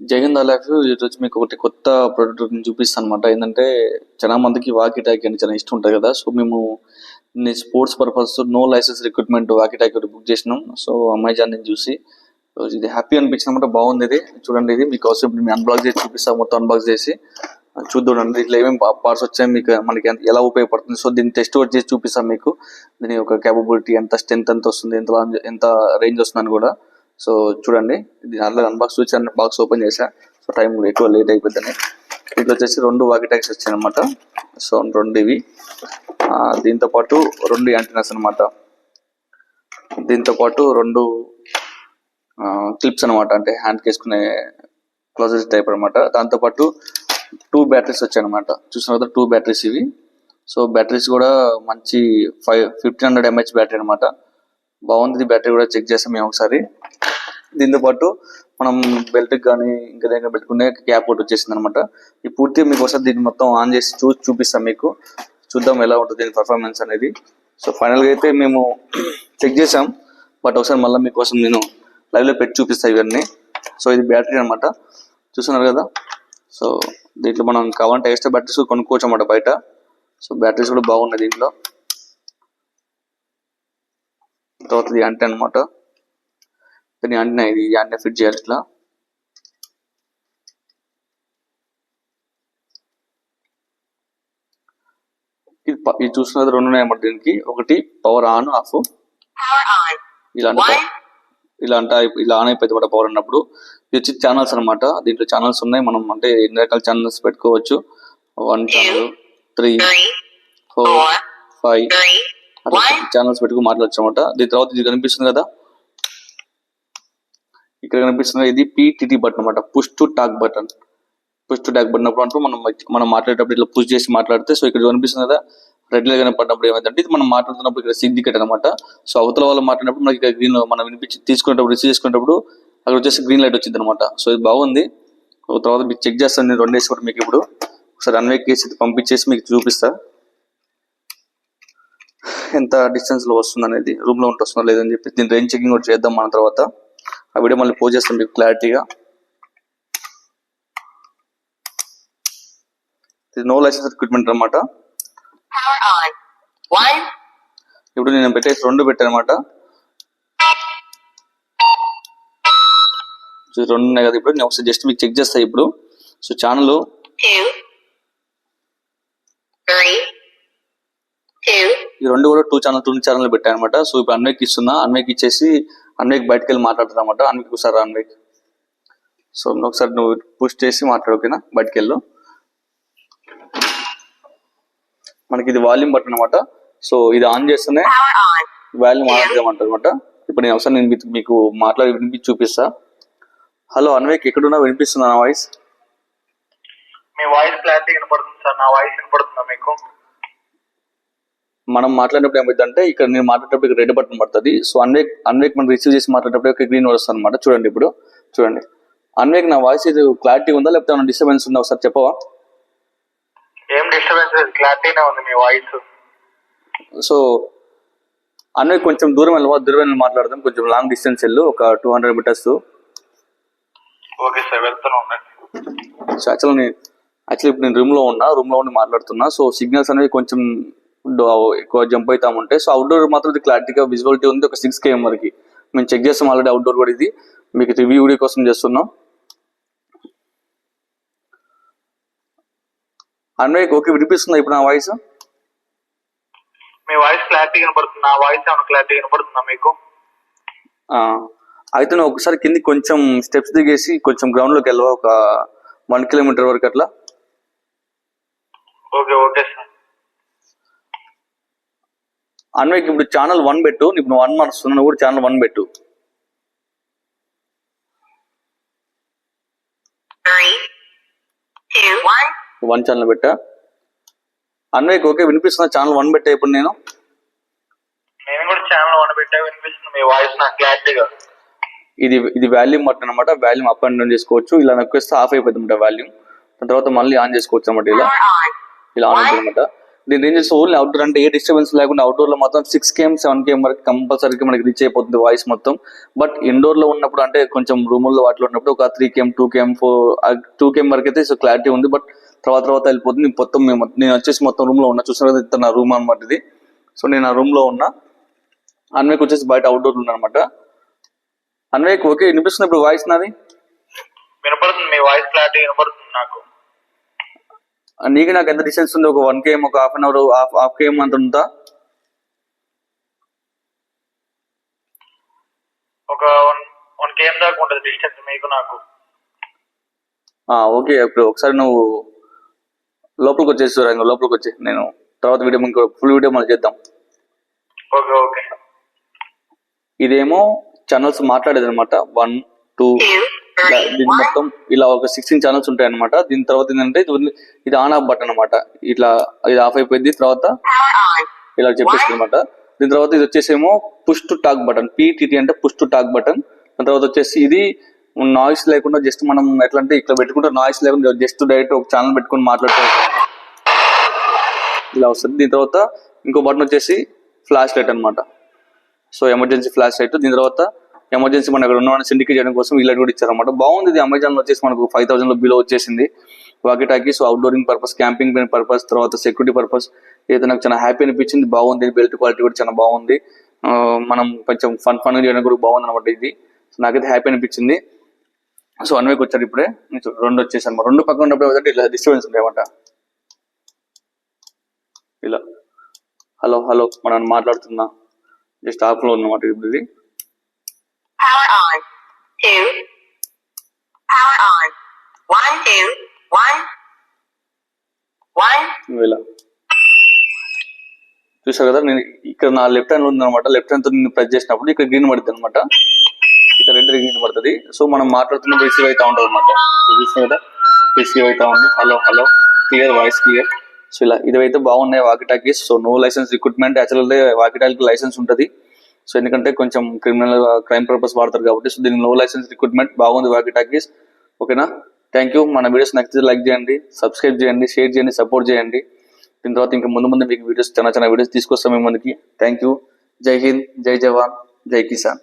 జగన్ దాలాఫ్ ఈరోజు మీకు ఒకటి కొత్త ప్రోడక్ట్ చూపిస్తాను అనమాట ఏంటంటే చాలా మందికి వాకి ట్యాక్ అంటే చాలా ఇష్టం ఉంటుంది కదా. సో మేము నేను sports purpose no license recruitment walkie talkie ఒకటి బుక్ చేసినాం. సో అమెజాన్ నుంచి చూసి ఇది హ్యాపీ అనిపించింది అనమాట బాగుంది ఇది. చూడండి ఇది. మీకు అవసరం మేము అన్బాక్స్ చేసి చూపిస్తాం. మొత్తం అన్బాక్స్ చేసి చూద్దాం ఇట్లా ఏమేమి పార్ట్స్ వచ్చాయి మీకు మనకి ఎంత- ఎలా ఉపయోగపడుతుంది. సో దీన్ని టెస్ట్ వర్క్ చేసి చూపిస్తాం మీకు. దీని యొక్క కేపబిలిటీ ఎంత స్ట్రెంత్ ఎంత వస్తుంది ఎంత ఎంత రేంజ్ వస్తుందని కూడా. సో చూడండి ఇది అట్లా అన్బాక్స్ చూసి బాక్స్ ఓపెన్ చేసా. సో టైం ఎక్కువ లేట్ అయిపోతుంది ఇట్లా వచ్చేసి రెండు వాకి ట్యాక్స్ వచ్చాయి అనమాట సో రెండు ఇవి. దీంతోపాటు దీంతో పాటు రెండు యాంటీనాస్ అనమాట దీంతో పాటు రెండు క్లిప్స్ అనమాట అంటే హ్యాండ్ వేసుకునే క్లోజెస్ టైప్ అనమాట దాంతో పాటు టూ బ్యాటరీస్ వచ్చాయి అనమాట చూసిన కదా టూ బ్యాటరీస్ ఇవి. సో బ్యాటరీస్ కూడా మంచి five fifteen hundred M H battery అనమాట బాగుంది బ్యాటరీ కూడా చెక్ చేస్తాం మేము ఒకసారి. దీంతో పాటు మనం బెల్ట్ కానీ ఇంకా దగ్గర పెట్టుకునే క్యాప్ ఒకటి వచ్చేసింది అనమాట ఈ పూర్తిగా మీకు ఒకసారి దీన్ని మొత్తం ఆన్ చేసి చూసి చూపిస్తాం మీకు. చూద్దాం ఎలా ఉంటుంది దీని పర్ఫార్మెన్స్ అనేది. సో ఫైనల్గా అయితే మేము చెక్ చేసాం. బట్ ఒకసారి మళ్ళీ మీకోసం నేను లైవ్లో పెట్టి చూపిస్తాను ఇవన్నీ. సో ఇది బ్యాటరీ అనమాట. చూస్తున్నారు కదా? సో దీంట్లో మనం కావాలంటే ఎక్స్ట్రా బ్యాటరీస్ కొనుక్కోవచ్చు అనమాట బయట. సో బ్యాటరీస్ కూడా బాగున్నాయి దీంట్లో. తర్వాత ఇది యాంటీ అనమాట దీని యాంటీనా ఇది యాంటీనా ఫిట్ చేయాలి ఇట్లా ఇది చూస్తున్నది రెండు ఉన్నాయి అన్నమాట దీనికి ఒకటి పవర్ ఆన్ ఆఫ్. ఇలాంటి. ఇలా అంటే ఇలా ఆన్ అయిపోయింది కూడా పవర్ అన్నప్పుడు ఇది వచ్చి ఛానల్స్ అన్నమాట దీంట్లో ఛానల్స్ ఉన్నాయి మనం అంటే ఎన్ని రకాల ఛానల్స్ పెట్టుకోవచ్చు one channel three. Four. Five. అట్లా. ఛానల్స్ పెట్టుకుని మాట్లాడచ్చు అనమాట దీని తర్వాత ఇది కనిపిస్తుంది కదా ఇక్కడ కనిపిస్తుంది ఇది పిటిటి బటన్ అనమాట push to talk button push to talk button అప్పుడు మనం మనం మాట్లాడేటప్పుడు ఇట్లా పుష్ చేసి మాట్లాడితే సో ఇక్కడ కనిపిస్తుంది కదా రెడ్ లైన్ కనపడినప్పుడు ఏమైందంటే ఇది మనం మాట్లాడుతున్నప్పుడు ఇక్కడ సిగ్నికెట్ అనమాట సో అవతల వాళ్ళు మాట్లాడినప్పుడు మనకి ఇక్కడ గ్రీన్ మనం వినిపించి తీసుకునేటప్పుడు రిసీవ్ చేసుకునేటప్పుడు అక్కడ వచ్చేసి గ్రీన్ లైట్ వచ్చింది అనమాట సో ఇది బాగుంది. తర్వాత మీకు చెక్ చేస్తాను నేను రెండు వేసి కూడా మీకు ఇప్పుడు. ఒకసారి అన్వేక్ చేసి పంపించేసి మీకు చూపిస్తా. ఎంత డిస్టెన్స్లో వస్తుంది అనేది రూమ్లో ఉంటే వస్తుందా లేదని చెప్పి దీని రేంజ్ చెకింగ్ కూడా చేద్దాం మన తర్వాత. ఆ వీడియో మళ్ళీ పోస్ట్ చేస్తాం మీకు క్లారిటీగా. ఇది నో లైసెన్స్ ఎక్విప్మెంట్ అనమాట ఇప్పుడు నేను పెట్టేసి రెండు పెట్టానమాట సో రెండు ఉన్నాయి కదా ఇప్పుడు. నేను ఒకసారి జస్ట్ మీకు చెక్ చేస్తా ఇప్పుడు. సో ఛానల్ ఈ రెండు కూడా టూ ఛానల్ టూ ఛానల్ పెట్టాను అనమాట సో ఇప్పుడు అన్వేకి ఇస్తున్నా. అన్వేకి ఇచ్చేసి అన్వేక్ బయటకు వెళ్ళి మాట్లాడుతున్నా అనమాట అన్వేక్ ఒకసారి అన్వేక్? సో ఒకసారి నువ్వు పుష్ చేసి మాట్లాడు ఓకేనా? బయటకు వెళ్ళు మనకి ఇది వాల్యూమ్ బటన్ అనమాట సో ఇది ఆన్ చేస్తేనే. వాల్యూమ్ ఆన్ అనమాట ఇప్పుడు నేను ఒకసారి నేను మీకు- మీకు మాట్లాడి వినిపించి చూపిస్తా. హలో అన్వేక్ ఎక్కడున్నా వినిపిస్తుందా నా వాయిస్ మీ వాయిస్ క్లారిటీ వినపడుతుంది సార్. నా వాయిస్ వినపడుతుందా మీకు? మనం మాట్లాడినప్పుడు ఏమైందంటే ఇక్కడ నేను మాట్లాడేటప్పుడు ఇక్కడ రెడ్ బటన్ పడుతుంది. సో అన్వేక్ అన్వేక్ మనం రిసీవ్ చేసి మాట్లాడేటప్పుడు ఇక్కడ గ్రీన్ వస్తుంది అనమాట చూడండి ఇప్పుడు. చూడండి. అన్వేక్ నా వాయిస్ ఇది క్లారిటీ ఉందా? లేకపోతే ఏమైనా డిస్టర్బెన్స్ ఉందా? ఒకసారి చెప్పవా? ఏం డిస్టర్బెన్స్ లేదు క్లారిటీనే ఉంది మీ వాయిస్. సో అన్వేక్ కొంచెం దూరం వెళ్ళవా? దూరం వెళ్ళి మాట్లాడదాం. కొంచెం లాంగ్ డిస్టెన్స్ వెళ్ళు. ఒక two hundred metres okay sir వెళ్తూనే సో యాక్చువల్ నేను యాక్చువల్లీ ఇప్పుడు నేను రూమ్లో ఉన్నా రూమ్లో ఉండి మాట్లాడుతున్నా. సో సిగ్నల్స్ అనేవి కొంచెం ఎక్కువ జంప్ అవుతా ఉంటాయి సో అవుట్డోర్ మాత్రం ఇది క్లారిటీగా విజిబిలిటీ ఉంది. ఒక సిక్స్ కేఎం వరకు. మేము చెక్ చేస్తాం ఆల్రెడీ అవుట్డోర్ కూడా ఇది. మీకు రివ్యూ వీడియో కోసం చేస్తున్నాం. అన్వేక్ ఓకే వినిపిస్తుందా ఇప్పుడు నా వాయిస్ మీ వాయిస్ క్లారిటీ వినపడుతుంది నా వాయిస్ ఏమైనా క్లారిటీ వినపడుతుందా మీకు? అయితే నువ్వు ఒకసారి కింది కొంచెం స్టెప్స్ దిగేసి కొంచెం గ్రౌండ్లోకి వెళ్ళవా? ఒక వన్ కిలోమీటర్ వరకు అట్లా? Okay okay sir. అన్వేక్ ఇప్పుడు ఛానల్ వన్ పెట్టు ఇప్పుడు వన్ మార్క్స్ నువ్వు కూడా ఛానల్ వన్ పెట్టు. వన్ ఛానల్ పెట్టా. అన్వేక్ ఓకే వినిపిస్తున్నా ఛానల్ వన్ పెట్టా ఇప్పుడు నేను. నేను కూడా ఛానల్ వన్ పెట్టా వినిపిస్తుంది మీ వాయిస్ నాకు క్లారిటీగా. ఇది ఇది వాల్యూమ్ బటన్ అనమాట వాల్యూమ్ అప్ అండ్ డౌన్ చేసుకోవచ్చు. ఇలా నొక్కేస్తే ఆఫ్ అయిపోతుంది అనమాట వాల్యూమ్ దాని తర్వాత మళ్ళీ ఆన్ చేసుకోవచ్చు అనమాట ఇలా. ఇలా ఆన్ అవుతుంది అనమాట దీని రేంజెస్ ఓన్లీ అవుట్డోర్ అంటే ఏ డిస్టర్బెన్స్ లేకుండా అవుట్డోర్లో మొత్తం సిక్స్ కేఎం సెవెన్ కేఎం వరకు కంపల్సరీగా మనకి రీచ్ అయిపోతుంది వాయిస్ మొత్తం. బట్ ఇండోర్లో ఉన్నప్పుడు అంటే కొంచెం రూముల్లో వాటిలో ఉన్నప్పుడు ఒక three KM two KM four two KM వరకు అయితే సో క్లారిటీ ఉంది. బట్ తర్వాత తర్వాత వెళ్ళిపోతుంది. మొత్తం మేము నేను వచ్చేసి మొత్తం రూమ్లో ఉన్నా. చూసిన నా రూమ్ అనమాట ఇది సో నేను ఆ రూమ్లో ఉన్నా. అన్వేక్ వచ్చేసి బయట అవుట్డోర్ ఉన్నా అనమాట అన్వేక్ ఓకే వినిపిస్తుంది ఇప్పుడు వాయిస్ నాది? వినపడుతుంది మీ వాయిస్ క్లారిటీ వినపడుతుంది నాకు. నీకు నాకు ఎంత డిస్టెన్స్ ఉంది? ఒక వన్ కేఎం ఒక half an hour half half KM అంత ఉందా? ఒక వన్ కేఎం దాకా ఉంటుంది డిస్టెన్స్ మీకు నాకు. ఆ, ఓకే ఇప్పుడు ఒకసారి నువ్వు లోపలికి వచ్చేసి చూడండి లోపలికి వచ్చి. నేను తర్వాత వీడియో ఇంకో ఫుల్ వీడియో మనం చేద్దాం. ఓకే ఓకే ఇదేమో ఛానల్స్ మాట్లాడేది అనమాట వన్ టూ దీని. మొత్తం ఇలా ఒక సిక్స్టీన్ ఛానల్స్ ఉంటాయి అనమాట దీని తర్వాత ఏంటంటే ఇది ఆన్ ఆఫ్ బటన్ అనమాట ఇట్లా ఇది ఆఫ్ అయిపోయింది. తర్వాత. ఇలా చెప్పేసి అనమాట దీని తర్వాత ఇది వచ్చేసేమో push to talk button PTT అంటే పుష్ టు టాక్ బటన్ దాని తర్వాత వచ్చేసి ఇది నాయిస్ లేకుండా జస్ట్ మనం ఎట్లా అంటే ఇట్లా పెట్టుకుంటే నాయిస్ లేకుండా జస్ట్ డైరెక్ట్ ఒక ఛానల్ పెట్టుకొని మాట్లాడుకోవచ్చు ఇలా వస్తుంది. దీని తర్వాత ఇంకో బటన్ వచ్చేసి ఫ్లాష్ లైట్ అన్నమాట. సో ఎమర్జెన్సీ ఫ్లాష్ లైట్ దీని తర్వాత ఎమర్జెన్సీ మన అక్కడ ఉన్న సిండికేట్ చేయడం కోసం ఇలాంటి కూడా ఇచ్చారన్నమాట. బాగుంది ఇది. అమెజాన్ వచ్చేసి మనకు ఫైవ్ థౌసండ్లో బిలో వచ్చేసింది. Walkie talkie so outdooring purpose camping purpose తర్వాత సెక్యూరిటీ పర్పస్ అయితే నాకు చాలా హ్యాపీ అనిపించింది. బాగుంది. బెల్ట్ క్వాలిటీ కూడా చాలా బాగుంది. మనం కొంచెం ఫన్ ఫన్ చేయడం కూడా బాగుంది అనమాట ఇది. సో నాకైతే హ్యాపీ అనిపించింది. సో వన్ వీక్ వచ్చారు ఇప్పుడే. నేను రెండు వచ్చేసి అనమాట రెండు పక్కన ఉన్నప్పుడు ఇలా డిస్టర్బెన్స్ ఉంటాయి ఇలా. Hello hello. మనం మాట్లాడుతున్నా. జస్ట్ ఆఫ్లో ఉన్నమాట ఇప్పుడు ఇది. Power on. Two. Power on. One, two, one. One. నువ్వు ఇలా చూసావు కదా నేను ఇక్కడ నా లెఫ్ట్ హ్యాండ్ ఉంది అనమాట లెఫ్ట్ హ్యాండ్తో నేను ప్రెస్ చేసినప్పుడు ఇక్కడ గ్రీన్ పడుతుంది అనమాట ఇక్కడ రెడ్ గ్రీన్ పడుతుంది. సో మనం మాట్లాడుతున్నప్పుడు రిసీవ్ అవుతా ఉంటుంది అనమాట చూసావు కదా? రిసీవ్ అవుతా ఉంది. Hello hello clear voice clear so ఇలా ఇదైతే బాగున్నాయి walkie so no licence recruitment actual walkie talkie licence ఉంటుంది. సో ఎందుకంటే కొంచెం క్రిమినల్ క్రైమ్ పర్పస్ వాడతారు కాబట్టి సో దీని నో లైసెన్స్ రిక్రూట్మెంట్ బాగుంది వాకి టాకీస్ ఓకేనా? థ్యాంక్ యూ మన వీడియోస్ నచ్చితే లైక్ చేయండి సబ్స్క్రైబ్ చేయండి షేర్ చేయండి సపోర్ట్ చేయండి. దీని తర్వాత ఇంకా ముందు ముందు మీకు వీడియోస్ చాలా చాలా వీడియోస్ తీసుకొస్తాం మీ ముందుకి. థ్యాంక్ యూ జై హింద్ జై జవాన్ జై కిసాన్.